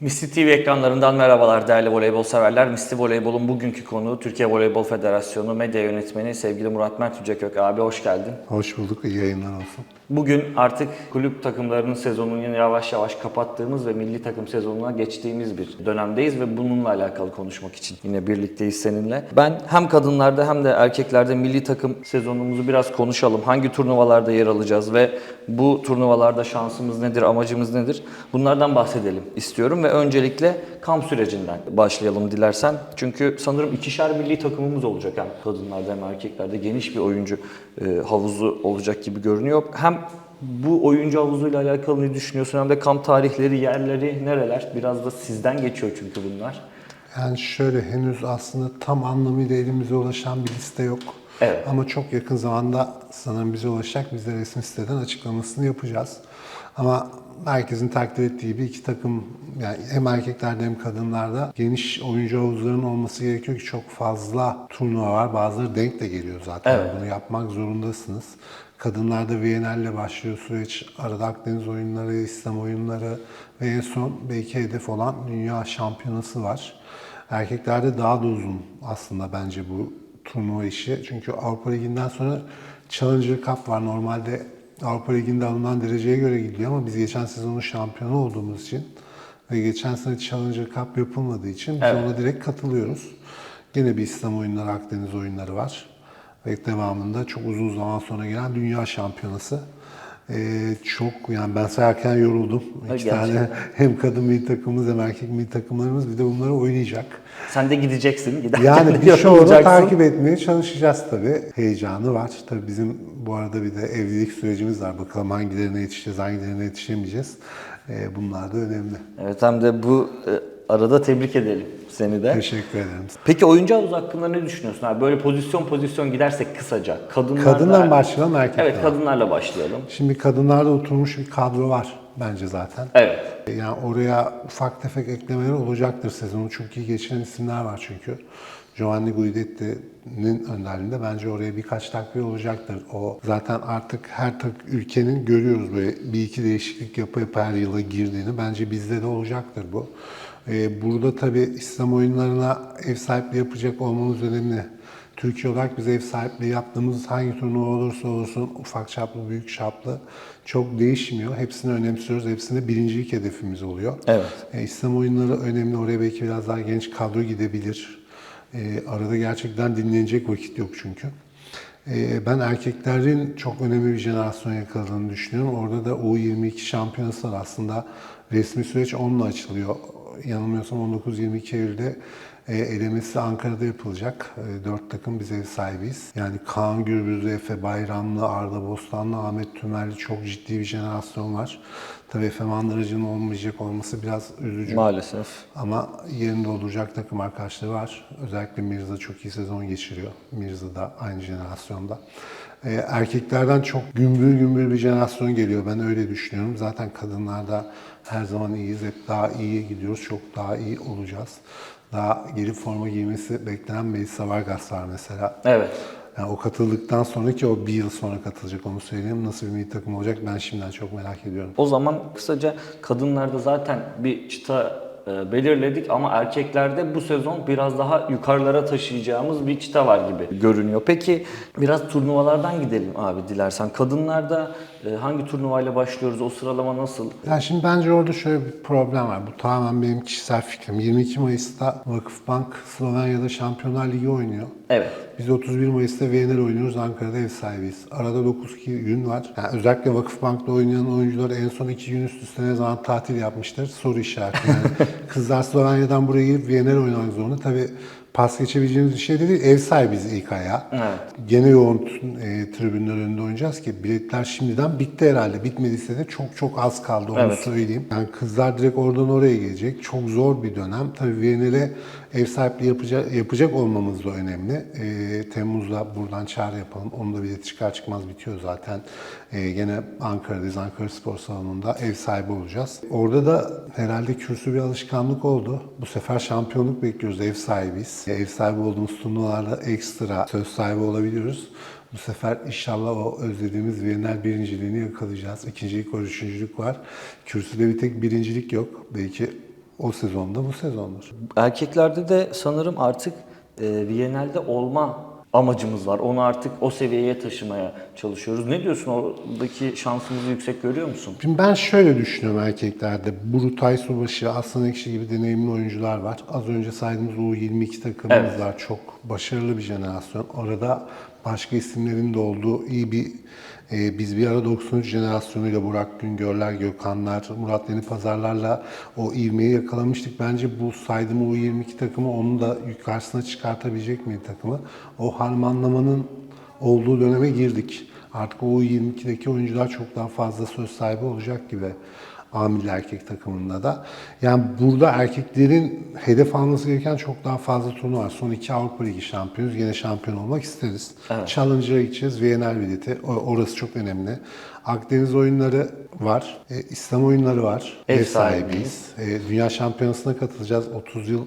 Misli TV ekranlarından merhabalar değerli voleybol severler. Misli Voleybol'un bugünkü konuğu Türkiye Voleybol Federasyonu Medya Yönetmeni sevgili Murat Mert Yücekök abi hoş geldin. Hoş bulduk, iyi yayınlar olsun. Bugün artık kulüp takımlarının sezonunu yavaş yavaş kapattığımız ve milli takım sezonuna geçtiğimiz bir dönemdeyiz ve bununla alakalı konuşmak için yine birlikteyiz seninle. Ben hem kadınlarda hem de erkeklerde milli takım sezonumuzu biraz konuşalım. Hangi turnuvalarda yer alacağız ve bu turnuvalarda şansımız nedir, amacımız nedir? Bunlardan bahsedelim istiyorum ve öncelikle kamp sürecinden başlayalım dilersen. Çünkü sanırım ikişer milli takımımız olacak hem kadınlarda hem erkeklerde geniş bir oyuncu e, havuzu olacak gibi görünüyor. Hem bu oyuncu havuzuyla alakalı ne düşünüyorsun hem de kamp tarihleri, yerleri nereler? Biraz da sizden geçiyor çünkü bunlar. Yani şöyle henüz aslında tam anlamıyla elimize ulaşan bir liste yok. Evet. Ama çok yakın zamanda sanırım bize ulaşacak. Biz de resmi siteden açıklamasını yapacağız. Ama herkesin takdir ettiği gibi iki takım yani hem erkeklerde hem kadınlarda geniş oyuncu havuzlarının olması gerekiyor ki çok fazla turnuva var. Bazıları denk de geliyor zaten. Evet. Bunu yapmak zorundasınız. Kadınlarda Viyanel'le başlıyor süreç. Arada Akdeniz oyunları, İslam oyunları ve en son belki hedef olan Dünya Şampiyonası var. Erkeklerde daha da uzun aslında bence bu turnuva işi. Çünkü Avrupa Ligi'nden sonra Challenger Cup var. Normalde Avrupa Ligi'nde alınan dereceye göre gidiyor ama biz geçen sezonun şampiyonu olduğumuz için ve geçen sene Challenger Cup yapılmadığı için biz Evet. ona direkt katılıyoruz. Yine bir İslam oyunları, Akdeniz oyunları var. Ve devamında çok uzun zaman sonra gelen Dünya Şampiyonası. Ee, çok yani ben sayarken yoruldum. Ha, İki tane gerçekten. hem kadın milli takımımız hem erkek milli takımlarımız bir de bunları oynayacak. Sen de gideceksin. Giderken Yani bir şovda yorulacaksın. takip etmeye çalışacağız tabii. Heyecanı var. Tabii bizim bu arada bir de evlilik sürecimiz var. Bakalım hangilerine yetişeceğiz, hangilerine yetişemeyeceğiz. Ee, bunlar da önemli. Evet hem de bu e, arada tebrik edelim seni de. Teşekkür ederim. Peki oyuncu havuzu hakkında ne düşünüyorsun? Abi böyle pozisyon pozisyon gidersek kısaca. Kadınlarla... Kadından başlayalım, erkekten. Evet kadınlarla başlayalım. Şimdi kadınlarda oturmuş bir kadro var bence zaten. Evet. Yani oraya ufak tefek eklemeler olacaktır sezonu. İyi geçen isimler var çünkü. Giovanni Guidetti'nin önderliğinde bence oraya birkaç takviye olacaktır. O zaten artık her tak ülkenin görüyoruz böyle bir iki değişiklik yapa her yıla girdiğini. Bence bizde de olacaktır bu. Ee, burada tabii İslam oyunlarına ev sahipliği yapacak olmamız önemli. Türkiye olarak biz ev sahipliği yaptığımız hangi turnuva olursa olsun ufak çaplı, büyük çaplı çok değişmiyor. Hepsini önemsiyoruz. Hepsinde birincilik hedefimiz oluyor. Evet. E, İslam oyunları önemli. Oraya belki biraz daha genç kadro gidebilir. E, arada gerçekten dinlenecek vakit yok çünkü. E, ben erkeklerin çok önemli bir jenerasyon yakaladığını düşünüyorum. Orada da U22 şampiyonası var aslında. Resmi süreç onunla açılıyor. Yanılmıyorsam 19-22 Eylül'de elemesi Ankara'da yapılacak. E, dört takım biz ev sahibiyiz. Yani Kaan Gürbüz, Efe Bayramlı, Arda Bostanlı, Ahmet Tümerli çok ciddi bir jenerasyon var. Tabii Efe Mandırıcı'nın olmayacak olması biraz üzücü. Maalesef. Ama yerini dolduracak takım arkadaşları var. Özellikle Mirza çok iyi sezon geçiriyor. Mirza da aynı jenerasyonda. Ee, erkeklerden çok gümbür gümbür bir jenerasyon geliyor. Ben öyle düşünüyorum. Zaten kadınlarda her zaman iyiyiz. Hep daha iyiye gidiyoruz. Çok daha iyi olacağız. Daha gelip forma giymesi beklenen Melisa Vargas var mesela. Evet. Yani o katıldıktan sonraki o bir yıl sonra katılacak onu söyleyeyim. Nasıl bir milli takım olacak ben şimdiden çok merak ediyorum. O zaman kısaca kadınlarda zaten bir çıta belirledik ama erkeklerde bu sezon biraz daha yukarılara taşıyacağımız bir çıta var gibi görünüyor. Peki biraz turnuvalardan gidelim abi dilersen. Kadınlarda e, hangi turnuvayla başlıyoruz? O sıralama nasıl? Yani şimdi bence orada şöyle bir problem var. Bu tamamen benim kişisel fikrim. 22 Mayıs'ta Vakıfbank Slovenya'da Şampiyonlar Ligi oynuyor. Evet. Biz 31 Mayıs'ta Viyana'da oynuyoruz. Ankara'da ev sahibiyiz. Arada 9 gün var. Yani özellikle Vakıfbank'ta oynayan oyuncular en son 2 gün üst üste ne zaman tatil yapmıştır? Soru işareti. Yani kızlar Slovenya'dan buraya gelip Viyana'da oynamak zorunda. Tabii pas geçebileceğimiz bir şey de değil. Ev sahibiz ilk ayağa. Evet. Gene yoğun e, tribünler önünde oynayacağız ki biletler şimdiden bitti herhalde. Bitmediyse de çok çok az kaldı onu Evet. söyleyeyim. Yani kızlar direkt oradan oraya gelecek. Çok zor bir dönem. Tabii Viyana'da ev sahipliği yapacak, yapacak olmamız da önemli. E, Temmuz'da buradan çağrı yapalım. Onun da bileti çıkar çıkmaz bitiyor zaten. E, gene Ankara'dayız. Ankara Spor Salonu'nda ev sahibi olacağız. Orada da herhalde kürsü bir alışkanlık oldu. Bu sefer şampiyonluk bekliyoruz. Ev sahibiyiz. Ev sahibi olduğumuz turnuvalarda ekstra söz sahibi olabiliyoruz. Bu sefer inşallah o özlediğimiz Viyener birinciliğini yakalayacağız. İkincilik üçüncülük var. Kürsüde bir tek birincilik yok. Belki o sezonda bu sezondur. Erkeklerde de sanırım artık e, Viyanel'de olma amacımız var. Onu artık o seviyeye taşımaya çalışıyoruz. Ne diyorsun? Oradaki şansımızı yüksek görüyor musun? Şimdi ben şöyle düşünüyorum erkeklerde. Burutay Subaşı, Aslan Ekşi gibi deneyimli oyuncular var. Az önce saydığımız U22 takımımız Evet. var. Çok başarılı bir jenerasyon. Orada başka isimlerin de olduğu iyi bir e, biz bir ara 93 jenerasyonuyla Burak Güngörler, Gökhanlar, Murat Yeni Pazarlarla o ivmeyi yakalamıştık. Bence bu saydığım U22 takımı onu da yukarısına çıkartabilecek mi takımı? O harmanlamanın olduğu döneme girdik. Artık o 22'deki oyuncular çok daha fazla söz sahibi olacak gibi amil erkek takımında da. Yani burada erkeklerin hedef alması gereken çok daha fazla turnuva var. Son iki Avrupa Ligi şampiyonuz. Yine şampiyon olmak isteriz. Challenger'a gideceğiz. Viyener bileti. Orası çok önemli. Akdeniz oyunları var. E, İslam oyunları var. Ev Ev sahibiyiz. sahibiyiz. E, Dünya Şampiyonası'na katılacağız. 30 yıl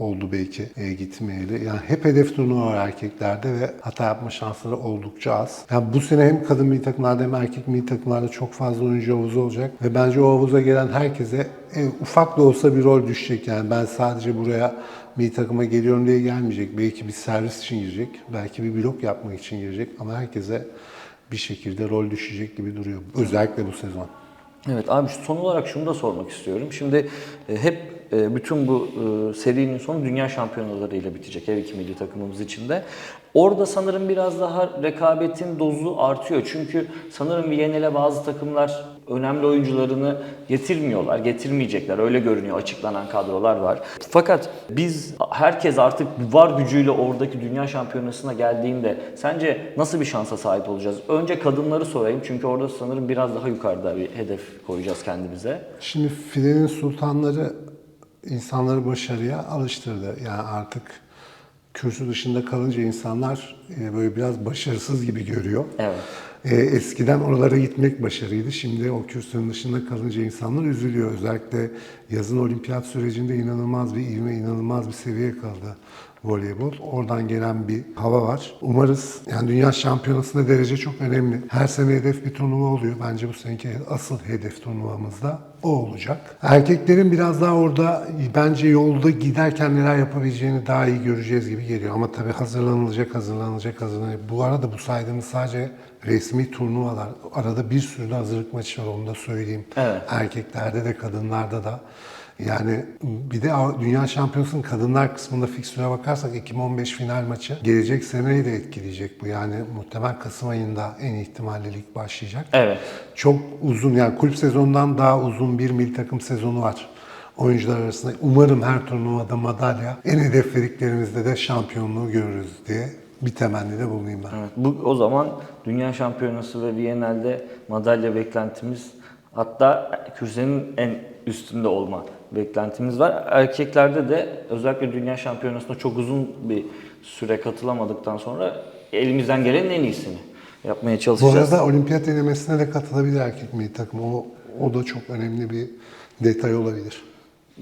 oldu belki e, gitmeyeli. Yani hep hedef turnuva var erkeklerde ve hata yapma şansları oldukça az. Yani bu sene hem kadın milli takımlarda hem erkek milli takımlarda çok fazla oyuncu havuzu olacak ve bence o havuza gelen herkese e, ufak da olsa bir rol düşecek. Yani ben sadece buraya milli takıma geliyorum diye gelmeyecek. Belki bir servis için girecek, belki bir blok yapmak için girecek ama herkese bir şekilde rol düşecek gibi duruyor. Özellikle bu sezon. Evet abi son olarak şunu da sormak istiyorum. Şimdi e, hep e, bütün bu e, serinin sonu dünya şampiyonalarıyla bitecek her iki milli takımımız için de. Orada sanırım biraz daha rekabetin dozu artıyor. Çünkü sanırım Viyanel'e bazı takımlar önemli oyuncularını getirmiyorlar, getirmeyecekler. Öyle görünüyor açıklanan kadrolar var. Fakat biz herkes artık var gücüyle oradaki dünya şampiyonasına geldiğinde sence nasıl bir şansa sahip olacağız? Önce kadınları sorayım çünkü orada sanırım biraz daha yukarıda bir hedef koyacağız kendimize. Şimdi filenin sultanları insanları başarıya alıştırdı. Yani artık kürsü dışında kalınca insanlar e, böyle biraz başarısız gibi görüyor. Evet. E, eskiden oralara gitmek başarıydı. Şimdi o kürsünün dışında kalınca insanlar üzülüyor. Özellikle yazın olimpiyat sürecinde inanılmaz bir ivme, inanılmaz bir seviye kaldı voleybol. Oradan gelen bir hava var. Umarız yani dünya şampiyonasında derece çok önemli. Her sene hedef bir turnuva oluyor. Bence bu seneki asıl hedef turnuvamızda o olacak. Erkeklerin biraz daha orada bence yolda giderken neler yapabileceğini daha iyi göreceğiz gibi geliyor. Ama tabii hazırlanılacak, hazırlanılacak, hazırlanacak. Bu arada bu saydığımız sadece resmi turnuvalar. Arada bir sürü de hazırlık maçı var onu da söyleyeyim. Evet. Erkeklerde de kadınlarda da. Yani bir de Dünya Şampiyonası'nın kadınlar kısmında fiksüre bakarsak 2015 final maçı gelecek seneyi de etkileyecek bu. Yani muhtemel Kasım ayında en ihtimalle lig başlayacak. Evet. Çok uzun yani kulüp sezonundan daha uzun bir milli takım sezonu var oyuncular arasında. Umarım her turnuvada madalya, en hedeflediklerimizde de şampiyonluğu görürüz diye bir temennide bulunayım ben. Evet, bu o zaman Dünya Şampiyonası ve Viyanel'de madalya beklentimiz hatta kürsünün en üstünde olma beklentimiz var. Erkeklerde de özellikle Dünya Şampiyonası'na çok uzun bir süre katılamadıktan sonra elimizden gelenin en iyisini yapmaya Bu çalışacağız. arada olimpiyat denemesine de katılabilir erkek milli takım. O, o da çok önemli bir detay olabilir.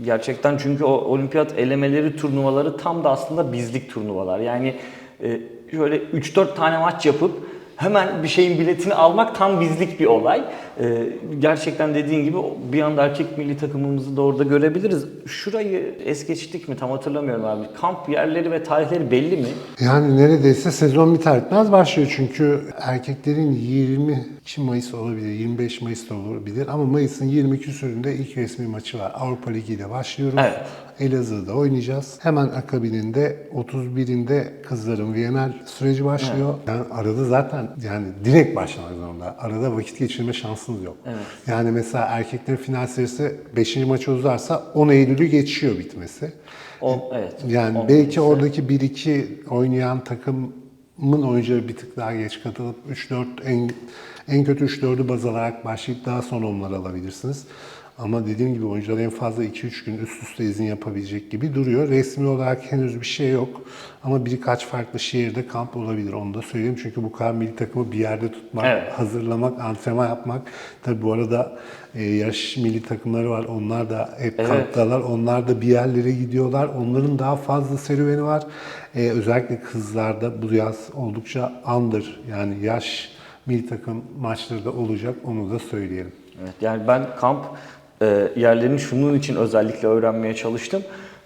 Gerçekten çünkü o olimpiyat elemeleri turnuvaları tam da aslında bizlik turnuvalar. Yani e, şöyle 3-4 tane maç yapıp hemen bir şeyin biletini almak tam bizlik bir olay. E, gerçekten dediğin gibi bir anda erkek milli takımımızı da orada görebiliriz. Şurayı es geçtik mi tam hatırlamıyorum abi. Kamp yerleri ve tarihleri belli mi? Yani neredeyse sezon biter bitmez başlıyor çünkü erkeklerin 22 Mayıs olabilir, 25 Mayıs da olabilir ama Mayıs'ın 20 küsüründe ilk resmi maçı var. Avrupa Ligi ile başlıyoruz. Evet. Elazığ'da oynayacağız. Hemen akabininde 31'inde kızların Viyener süreci başlıyor. Yani arada zaten yani direkt başlamak zorunda. Arada vakit geçirme şansınız yok. Yani mesela erkeklerin final serisi 5. maçı uzarsa 10 Eylül'ü geçiyor bitmesi. O, evet. Yani On belki ise- oradaki 1-2 oynayan takımın oyuncuları bir tık daha geç katılıp 3-4 en, en kötü 3-4'ü baz alarak başlayıp daha sonra onları alabilirsiniz. Ama dediğim gibi oyuncular en fazla 2-3 gün üst üste izin yapabilecek gibi duruyor. Resmi olarak henüz bir şey yok. Ama birkaç farklı şehirde kamp olabilir. Onu da söyleyeyim. Çünkü bu kadar milli takımı bir yerde tutmak, Evet. hazırlamak, antrenman yapmak. Tabii bu arada e, yaş milli takımları var. Onlar da hep Evet. kamptalar. Onlar da bir yerlere gidiyorlar. Onların daha fazla serüveni var. Ee, özellikle kızlarda bu yaz oldukça under yani yaş milli takım maçları da olacak. Onu da söyleyelim. Evet, yani ben kamp e, yerlerini şunun için özellikle öğrenmeye çalıştım.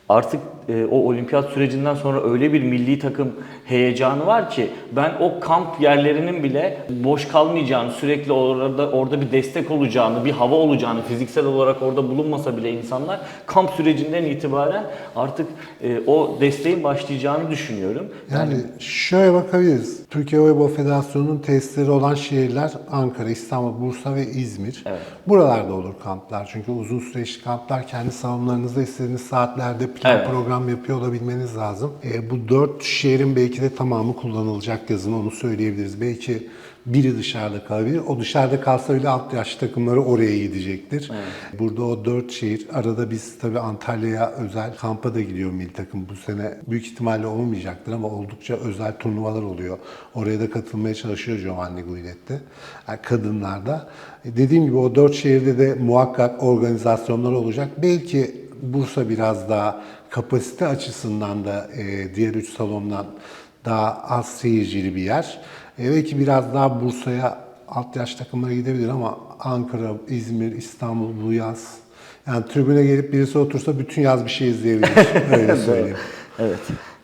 Artık e, o olimpiyat sürecinden sonra öyle bir milli takım heyecanı var ki ben o kamp yerlerinin bile boş kalmayacağını, sürekli orada orada bir destek olacağını, bir hava olacağını, fiziksel olarak orada bulunmasa bile insanlar kamp sürecinden itibaren artık e, o desteğin başlayacağını düşünüyorum. Yani şöyle bakabiliriz. Türkiye Voleybol Federasyonu'nun tesisleri olan şehirler Ankara, İstanbul, Bursa ve İzmir. Evet. Buralarda olur kamplar. Çünkü uzun süreçli kamplar kendi salonlarınızda istediğiniz saatlerde plan Evet. program yapıyor olabilmeniz lazım. E, bu dört şehrin belki de tamamı kullanılacak yazın onu söyleyebiliriz. Belki biri dışarıda kalabilir. O dışarıda kalsa bile alt yaş takımları oraya gidecektir. Burada o dört şehir. Arada biz tabii Antalya'ya özel kampa da gidiyor milli takım. Bu sene büyük ihtimalle olmayacaktır ama oldukça özel turnuvalar oluyor. Oraya da katılmaya çalışıyor Giovanni Guidetti. Yani kadınlarda. E, Dediğim gibi o dört şehirde de muhakkak organizasyonlar olacak. Belki Bursa biraz daha kapasite açısından da e, diğer üç salondan daha az seyircili bir yer. E, belki biraz daha Bursa'ya alt yaş takımlara gidebilir ama Ankara, İzmir, İstanbul bu yaz yani tribüne gelip birisi otursa bütün yaz bir şey izleyebilir. Öyle söyleyeyim. Evet.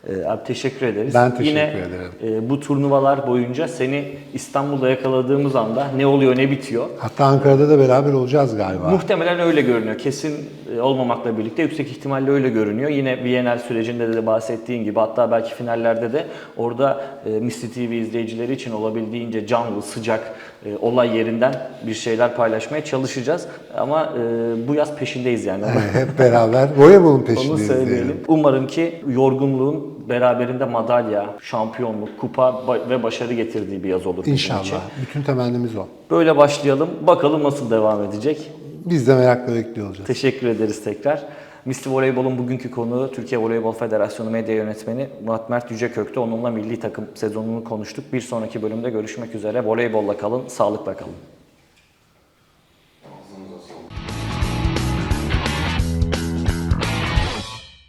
Ee, abi teşekkür ederiz. Ben teşekkür Yine, ederim. e, bu turnuvalar boyunca seni İstanbul'da yakaladığımız anda ne oluyor ne bitiyor. Hatta Ankara'da da beraber olacağız galiba. Muhtemelen öyle görünüyor. Kesin e, olmamakla birlikte yüksek ihtimalle öyle görünüyor. Yine Viyanel sürecinde de bahsettiğin gibi hatta belki finallerde de orada e, Misty TV izleyicileri için olabildiğince canlı, sıcak, e, olay yerinden bir şeyler paylaşmaya çalışacağız. Ama e, bu yaz peşindeyiz yani. Hep beraber voleybolun Onu peşindeyiz söyleyelim. diyelim. Umarım ki yorgunluğun beraberinde madalya, şampiyonluk, kupa ve başarı getirdiği bir yaz olur bizim için. İnşallah. Bütün temennimiz o. Böyle başlayalım. Bakalım nasıl devam edecek. Biz de merakla bekliyor olacağız. Teşekkür ederiz tekrar. Misli Voleybol'un bugünkü konuğu Türkiye Voleybol Federasyonu Medya Yönetmeni Murat Mert Yücekök'te. Onunla milli takım sezonunu konuştuk. Bir sonraki bölümde görüşmek üzere. Voleybolla kalın, sağlıkla kalın.